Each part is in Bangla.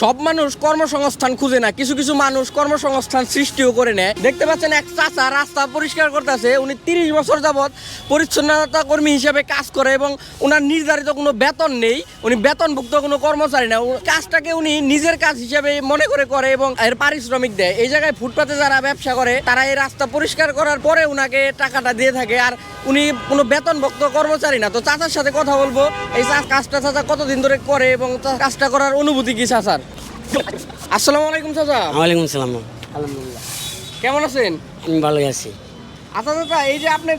সব মানুষ কর্মসংস্থান খুঁজে না, কিছু কিছু মানুষ কর্মসংস্থান সৃষ্টিও করে নেয়। দেখতে পাচ্ছেন এক চাচা রাস্তা পরিষ্কার করতেছে, উনি তিরিশ বছর যাবৎ পরিচ্ছন্নতা কর্মী হিসেবে কাজ করে এবং ওনার নির্ধারিত কোনো বেতন নেই, উনি বেতনভুক্ত কোনো কর্মচারী না। কাজটাকে উনি নিজের কাজ হিসেবে মনে করে করে এবং এর পারিশ্রমিক দেয়। এই জায়গায় ফুটপাতে যারা ব্যবসা করে, তারা এই রাস্তা পরিষ্কার করার পরে উনাকে টাকাটা দিয়ে থাকে আর উনি কোনো বেতনভুক্ত কর্মচারী না। তো চাচার সাথে কথা বলব, এই কাজটা চাচা কতদিন ধরে করে এবং কাজটা করার অনুভূতি কি চাচার? আসসালামু আলাইকুম চাচা। ওয়ালাইকুম সালাম। আলহামদুলিল্লাহ। কেমন আছেন? আমি ভালোই আছি। আচ্ছা চাচা এই যে আপনি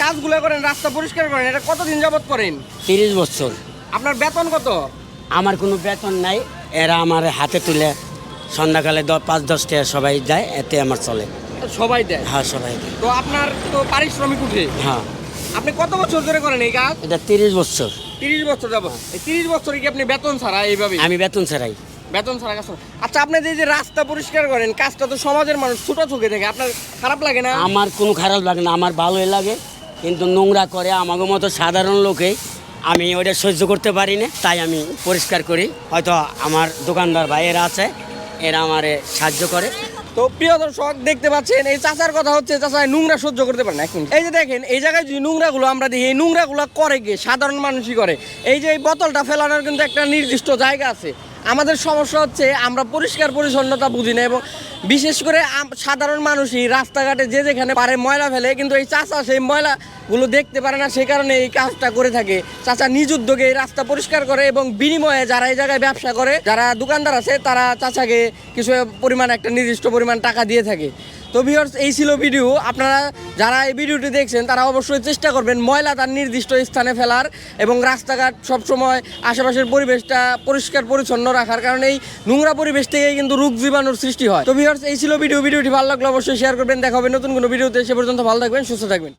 কাজগুলো করেন রাস্তা পরিষ্কার করেন এটা কতদিন যাবত করেন? তিরিশ বছর। আপনার বেতন কত? আমার কোনো বেতন নাই এরা আমার হাতে তুলে সন্ধ্যাকালে দ পাঁচ দশ টাকা সবাই যায় এতে আমার চলে। সবাই দেয়? হ্যাঁ সবাই দেয়। তো আপনার তো পারিশ্রমিক উঠে। হ্যাঁ। আপনি কত বছর ধরে করেন এই কাজ? এটা তিরিশ বছর। তিরিশ বছর যাবত এই তিরিশ বছরে কি আপনি বেতন ছাড়া এইভাবে? আমি বেতন ছাড়াই। বেতন ছাড়া কাজ আচ্ছা আপনি যে রাস্তা পরিষ্কার করেন কাজটা তো সমাজের মানুষ ছোট চোখে দেখে। আপনার খারাপ লাগে না? আমার কোনো খারাপ লাগে না আমার ভালোই লাগে। কিন্তু নোংরা করে আমাকে মতো সাধারণ লোকে আমি ওটা সহ্য করতে পারি না তাই আমি পরিষ্কার করি। হয়তো আমার দোকানদার ভাইয়েরা আছে এরা আমারে সাহায্য করে। তো প্রিয় দর্শক দেখতে পাচ্ছেন এই চাচার কথা হচ্ছে চাচা নোংরা সহ্য করতে পারে না। এই যে দেখেন এই জায়গায় যে নোংরাগুলো আমরা দেখি এই নোংরাগুলো করে গিয়ে সাধারণ মানুষই করে। এই যে এই বোতলটা ফেলানোর কিন্তু একটা নির্দিষ্ট জায়গা আছে। আমাদের সমস্যা হচ্ছে আমরা পরিষ্কার পরিচ্ছন্নতা বুঝি না এবং বিশেষ করে সাধারণ মানুষই রাস্তাঘাটে যে যেখানে পারে ময়লা ফেলে, কিন্তু এই চাচা সেই ময়লাগুলো দেখতে পারে না, সে কারণে এই কাজটা করে থাকে। চাচা নিজ উদ্যোগে এই রাস্তা পরিষ্কার করে এবং বিনিময়ে যারা এই জায়গায় ব্যবসা করে, যারা দোকানদার আছে, তারা চাচাকে কিছু পরিমাণ, একটা নির্দিষ্ট পরিমাণ টাকা দিয়ে থাকে। তো ভিউয়ার্স এই ছিল ভিডিও আপনারা যারা এই ভিডিওটি দেখছেন, তারা অবশ্যই চেষ্টা করবেন ময়লা তার নির্দিষ্ট স্থানে ফেলার এবং রাস্তাঘাট সবসময় আশেপাশের পরিবেশটা পরিষ্কার, পরিচ্ছন্ন রাখার কারণে এই নোংরা পরিবেশ থেকেই কিন্তু রোগ জীবাণুর সৃষ্টি হয়। তো ভিউয়ার্স এই ছিল ভিডিও ভিডিওটি ভালো লাগলে অবশ্যই শেয়ার করবেন। দেখা হবে নতুন কোনো ভিডিওতে সে পর্যন্ত ভালো থাকবেন, সুস্থ থাকবেন।